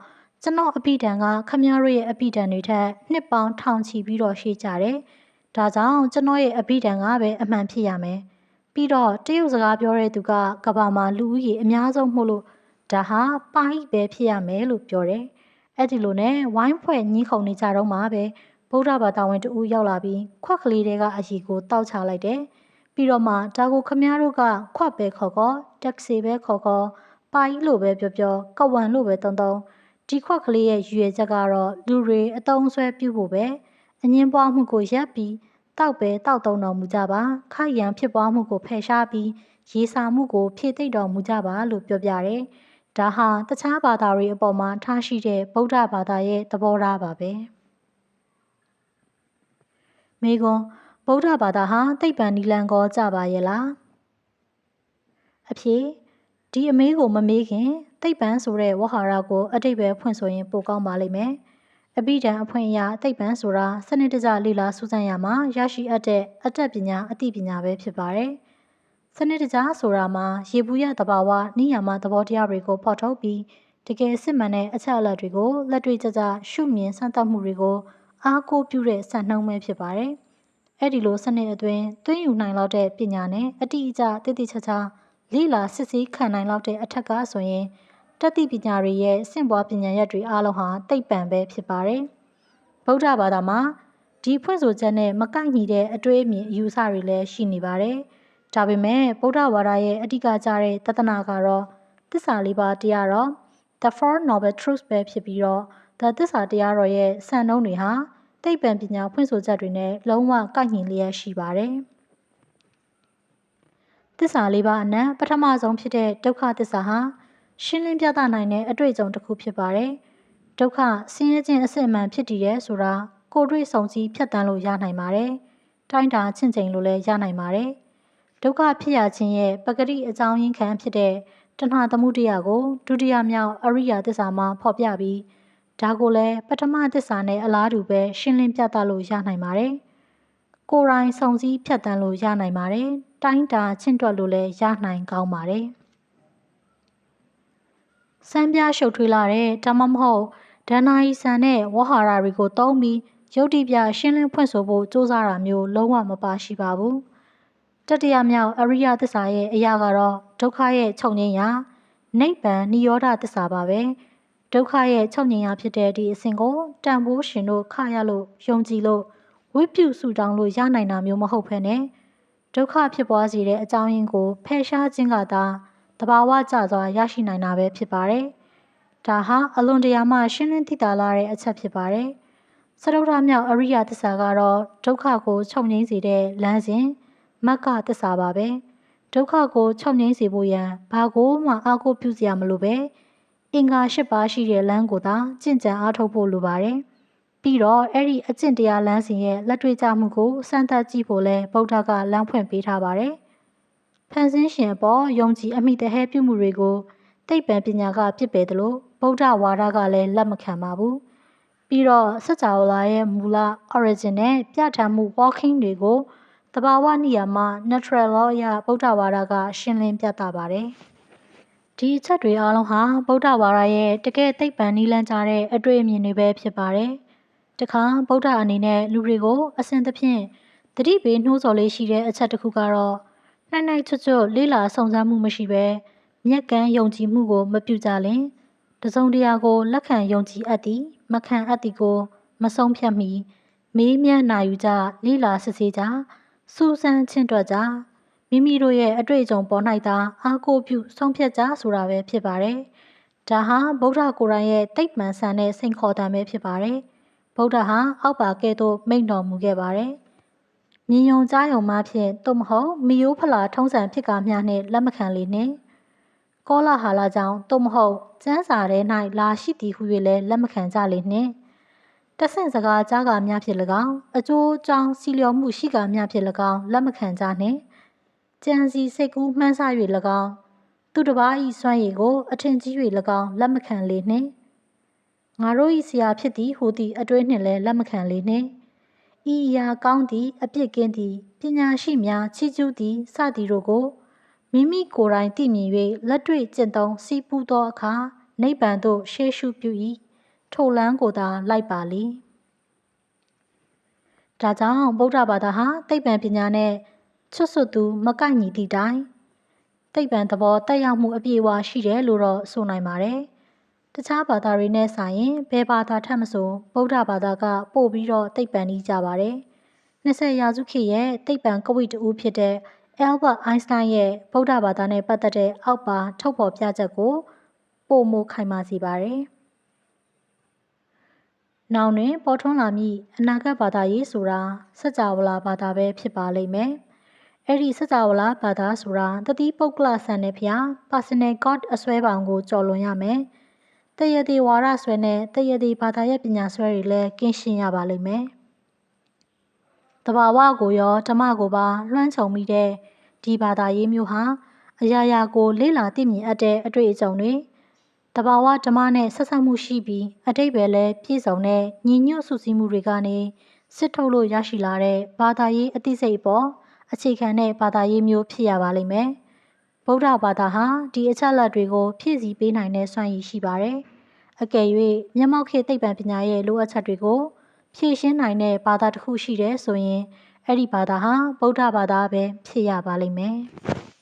ကျွန်တော်အပိတန်ကခမရတို့ရဲ့အပိတန်တွေထက်နှစ်ပေါင်းထောင်ချီပြီးတော့ရှိကြတယ်။ဒါကြောင့်ကျွန်တော်ရဲ့အပိတန်ကပဲအမှန်ဖြစ်ရမယ်။ပြီးတော့တရုတ်စကားပြောတဲ့သူကကဘာမှာလူဦးရေအများဆုံးမှုလို့ဒါဟာပါဟိပဲဖြစ်ရမယ်လို့ပြောတယ်။အဲ့ဒီလိုနဲ့ဝိုင်းဖွဲ့ညှိခုံနေကြတော့မှပဲဗုဒ္ဓဘာသာဝင်တူရောက်လာပြီးခွက်ကလေးတွေကအရီကိုတောက်ချလိုက်တယ်။ပြီးတော့မှဒါကိုခမည်းတော်ကခွက်ပဲခေါ်ခေါ်တက်စီပဲခေါ်ခေါ်ပါကြီးလိုပဲပြောပြောကဝံလိုပဲတုံတုံ ဒီခွက်ကလေးရဲ့ရွေချက်ကတော့လူတွေအတုံးဆွဲပြုဖို့ပဲအငင်းပွားမှုကိုရပ်ပြီးတောက်ပဲတောက်တုံတော်မူကြပါခိုက်ရန်ဖြစ်ပွားမှုကိုဖယ်ရှားပြီးရေစာမှုကိုဖြည့်သိမ့်တော်မူကြပါလို့ပြောပြတယ်။ဒါဟာတခြားဘာသာတွေအပေါ်မှာထားရှိတဲ့ဗုဒ္ဓဘာသာရဲ့သဘောထားပါပဲ။မေကွန်ဗုဒ္ဓဘာသာဟာသိပ္ပံနိလန်ကောကြပါရဲ့လားအဖြေ ဒီအမေးကိုမမေးခင်သိပ္ပံဆိုတဲ့ဝဟာရကိုအတိတ်ပဲဖွင့်ဆိုရင်ပိုကောင်းပါလိမ့်မယ်အပိဒံအဖွင့်အရာသိပ္ပံဆိုတာစနစ်တကျလေ့လာစူးစမ်းရမှာရရှိအပ်တဲ့အတတ်ပညာအသိပညာပဲဖြစ်ပါတယ်စနစ်တကျဆိုတာမှာရေဘူးရသဘာဝနိယာမသဘောတရားတွေကိုဖော်ထုတ်ပြီးတကယ်စစ်မှန်တဲ့အချက်အလက်တွေကိုလက်တွေ့ကျကျရှုမြင်စမ်းသပ်မှုတွေကိုအားကိုးပြုတဲ့စံနှုန်းပဲဖြစ်ပါတယ်။အဲ့ဒီလိုစနစ်အတွင်းသွင်းယူနိုင်လောက်တဲ့ပညာနဲ့အတိအကျတည်တည်ချာချာ လိလာစစ်ဆေးခံနိုင်လောက်တဲ့အထက်ကဆိုရင်တတိပညာတွေရဲ့စင့်ပွားပညာရက်တွေအားလုံးဟာတိတ်ပံပဲဖြစ်ပါတယ်။ဗုဒ္ဓဘာသာမှာဒီဖွင့်ဆိုချက်နဲ့မကိုက်ညီတဲ့အတွေးအမြင်အယူဆတွေလည်းရှိနေပါတယ်။ဒါပေမဲ့ဗုဒ္ဓဝါဒရဲ့အဓိကကျတဲ့တသနာကတော့သစ္စာလေးပါးတရားတော် The Four Noble Truths ပဲဖြစ်ပြီးတော့ဒါသစ္စာတရားတော်ရဲ့စံနှုန်းတွေဟာသိပ္ပံပညာဖွင့်ဆိုချက်တွေနဲ့လုံးဝကိုက်ညီလျက်ရှိပါတယ်။သ စ္စာလေးပါးအနက်ပထမဆုံးဖြစ်တဲ့ဒုက္ခသစ္စာဟာရှင်းလင်းပြသနိုင်တဲ့အတွေ့အကြုံတစ်ခုဖြစ်ပါတယ်။ဒုက္ခဆင်းရဲခြင်းအစစ်အမှန်ဖြစ်တည်ရဲဆိုတာကိုယ်တွေ့ဆုံစည်းဖြတ်တန်းလို့ရနိုင်ပါတယ်။တိုင်းတာချင့်ချိန်လို့လည်းရနိုင်ပါတယ်။ဒုက္ခဖြစ်ရခြင်းရဲ့ပဂတိအကြောင်းရင်းခံဖြစ်တဲ့တဏှာသမှုတရားကိုဒုတိယမြောက်အရိယာသစ္စာမှာဖော်ပြပြီးဒါကိုလည်းပထမသစ္စာနဲ့အလားတူပဲရှင်းလင်းပြသလို့ရနိုင်ပါတယ်။ကိုယ်တိုင်စုံစည်းဖြတ်တန်းလို့ရနိုင်ပါတယ်။ တိုင်းတာချင့်တွက်လို့လည်းရနိုင်ကောင်းပါတယ်။စမ်းပြရှုပ်ထွေးလာတဲ့ဒါမှမဟုတ်ဒဏ္ဍာရီဆန်တဲ့ဝဟာရတွေကိုသုံးပြီးရုပ်တိပြရှင်းလင်းဖွင့်ဆိုဖို့စ조사တာမျိုးလုံးဝမပါရှိပါဘူး။တတိယမြောက်အရိယသစ္စာရဲ့အရာကတော့ဒုက္ခရဲ့ချုပ်ငြိမ်းရာနိဗ္ဗာန်និရောဓသစ္စာပါပဲ။ဒုက္ခရဲ့ချုပ်ငြိမ်ရာဖြစ်တဲ့ဒီအစဉ်ကိုတန်ဖိုးရှင်တို့ခရလို့ယုံကြည်လို့ဝိပုစုတောင်းလို့ရနိုင်တာမျိုးမဟုတ်ဘဲနဲ့ ဒုက္ခဖြစ်ပွားစေတဲ့အကြောင်းရင်းကိုဖယ်ရှားခြင်းကသာတဘာဝကြစွာရရှိနိုင်တာပဲဖြစ်ပါတယ်။ဒါဟာအလွန်တရာမှရှင်းလင်းသိသာလာတဲ့အချက်ဖြစ်ပါတယ်။စရုဒ္ဓမြောက်အရိယသစ္စာကတော့ဒုက္ခကိုချုပ်ငြိမ်းစေတဲ့လမ်းစဉ်မက္ခသစ္စာပါပဲ။ဒုက္ခကိုချုပ်ငြိမ်းစေဖို့ရန်ဘာကိုမှအားကိုးပြုစရာမလိုပဲအင်္ဂါ၈ပါးရှိတဲ့လမ်းကိုသာကျင့်ကြံအားထုတ်ဖို့လိုပါတယ်။ ပြီးတော့အဲ့ဒီအကျင့်တရားလမ်းစဉ်ရဲ့လက်တွေ့ကျမှုကိုစမ်းသပ်ကြည့်ဖို့လဲဗုဒ္ဓကလမ်းဖွင့်ပေးထားပါတယ်။ဖန်ဆင်းရှင်အပေါ်ယုံကြည်အမိတဟဲပြုမှုတွေကိုသိပ္ပံပညာကပြစ်ပယ်တယ်လို့ဗုဒ္ဓဝါဒကလည်းလက်မခံပါဘူး။ပြီးတော့စัจ java လာရဲ့မူလ origin နဲ့ပြဋ္ဌာန်းမှု walking တွေကိုတဘာဝနိယာမ natural law အရဗုဒ္ဓဝါဒကရှင်းလင်းပြသပါတယ်။ဒီအချက်တွေအားလုံးဟာဗုဒ္ဓဝါဒရဲ့တကယ်သိပ္ပံနည်းလမ်းကြတဲ့အတွေ့အမြင်တွေပဲဖြစ်ပါတယ်။ တခါဗုဒ္ဓအနေနဲ့လူတွေကိုအစဉ်သဖြင့်တတိပေနှိုးဆော်လေးရှိတဲ့အချက်တစ်ခုကတော့နှိုက်နှိုက်ချွတ်ချွတ်လေးလာစုံစမ်းမှုမရှိဘဲမျက်ကန်းယုံကြည်မှုကိုမပြုကြလင်တစုံတရာကိုလက်ခံယုံကြည်အပ်သည်မခံအပ်သည်ကို မဆုံးဖြတ်မီမေးမြန်းနိုင်ယူကြလေးလာစစ်ဆေးကြစူးစမ်းချင်းတွက်ကြမိမိတို့ရဲ့အတွေ့အကြုံပေါ်၌သာအားကိုးပြုဆုံးဖြတ်ကြဆိုတာပဲဖြစ်ပါတယ်။ဒါဟာဗုဒ္ဓကိုယ်တိုင်ရဲ့တိတ်မှန်ဆန်တဲ့စိန်ခေါ်တံပဲဖြစ်ပါတယ်။ ဗုဒ္ဓဟာအောက်ပါကဲ့သို့မိန့်တော်မူခဲ့ပါတယ်။မြင်ယုံကြားယုံမှဖြင့်သို့မဟုတ်မီယိုးဖလာထုံးစံဖြစ်ကာမျှနှင့်လက်မခံလေနှင့်ကောလာဟာလာကြောင့်သို့မဟုတ်ကျန်းစာထဲ၌လာရှိသည်ဟု၍လည်းလက်မခံကြလေနှင့်တဆင့်စကားကြားကာများဖြစ်၎င်းအကျိုးကြောင့်စီလျော်မှုရှိကာများဖြစ်၎င်းလက်မခံကြနှင့်ကြံစီစိတ်ကူးမှန်းဆ၍၎င်းသူတစ်ပါးဤစွမ်းရည်ကိုအထင်ကြီး၍၎င်းလက်မခံလေနှင့် ငါတို့ဤဆရာဖြစ်သည်ဟူသည့်အတွဲနှင့်လည်းလက်မခံလေနှင့်ဤအရာကောင်းသည်အပြစ်ကင်းသည်ပညာရှိများချီးကျူးသည်စသည်တို့ကိုမိမိကိုယ်တိုင်သိမြင်၍လက်တွေ့ကျင့်သုံးစီးပူးသောအခါနိဗ္ဗာန်သို့ရှေးရှုပြု၏ထိုလန်းကိုသာလိုက်ပါလေဒါကြောင့်ဗုဒ္ဓဘာသာဟာသိပ္ပံပညာနဲ့ချွတ်ဆွတ်သူမကိုက်ညီသည့်တိုင်သိပ္ပံသဘောတက်ရောက်မှုအပြည့်အဝရှိတယ်လို့တော့ဆိုနိုင်ပါတယ် တခြားဘာသာတွေနဲ့ဆိုင်ရင်ဘယ်ဘာသာထက်မဆိုဗုဒ္ဓဘာသာကပို့ပြီးတော့သိပ္ပံကြီးကြပါတယ်20ရာစုခေတ်ရဲ့သိပ္ပံကဝိတူဖြစ်တဲ့ Albert Einstein ရဲ့ဗုဒ္ဓဘာသာနဲ့ပတ်သက်တဲ့အောက်ပါထုတ်ဖော်ပြချက်ကိုပိုမိုခိုင်မာစေပါတယ်။နောက်တွင်ပေါ်ထွန်းလာမည့်အနာဂတ်ဘာသာရေးဆိုတာစัจ java လာဘာသာပဲဖြစ်ပါလိမ့်မယ်။အဲ့ဒီစัจ java လာဘာသာဆိုတာတတိပုဂ္ဂလဆန်တဲ့ဖျား personal god အစွဲပောင်ကိုကြော်လွန်ရမယ်။ တရတိဝါရဆွဲနဲ့တရတိဘာသာရဲ့ပညာဆွဲတွေလည်းကင်းရှင်းရပါလိမ့်မယ်။တဘာဝကိုရောဓမ္မကိုပါလွှမ်းခြုံမိတဲ့ဒီဘာသာရေးမျိုးဟာအရာရာကိုလေ့လာသိမြင်အပ်တဲ့အတွေ့အကြုံတွေတဘာဝဓမ္မနဲ့ဆက်ဆက်မှုရှိပြီးအတိတ်ပဲလဲပြည့်စုံတဲ့ညီညွတ်စုစည်းမှုတွေကနေစစ်ထုတ်လို့ရရှိလာတဲ့ဘာသာရေးအသိစိတ်ပေါ်အခြေခံတဲ့ဘာသာရေးမျိုးဖြစ်ရပါလိမ့်မယ်။ ဗုဒ္ဓဘာသာဟာဒီအချက်လက်တွေကိုဖြည့်ဆည်းပေးနိုင်တဲ့စွမ်းရည်ရှိပါတယ်။အကယ်၍မျက်မှောက်ခေသိပ္ပံပညာရဲ့လိုအပ်ချက်တွေကိုဖြည့်ရှင်းနိုင်တဲ့ဘာသာတစ်ခုရှိတယ်ဆိုရင်အဲ့ဒီဘာသာဟာဗုဒ္ဓဘာသာပဲဖြစ်ရပါလိမ့်မယ်။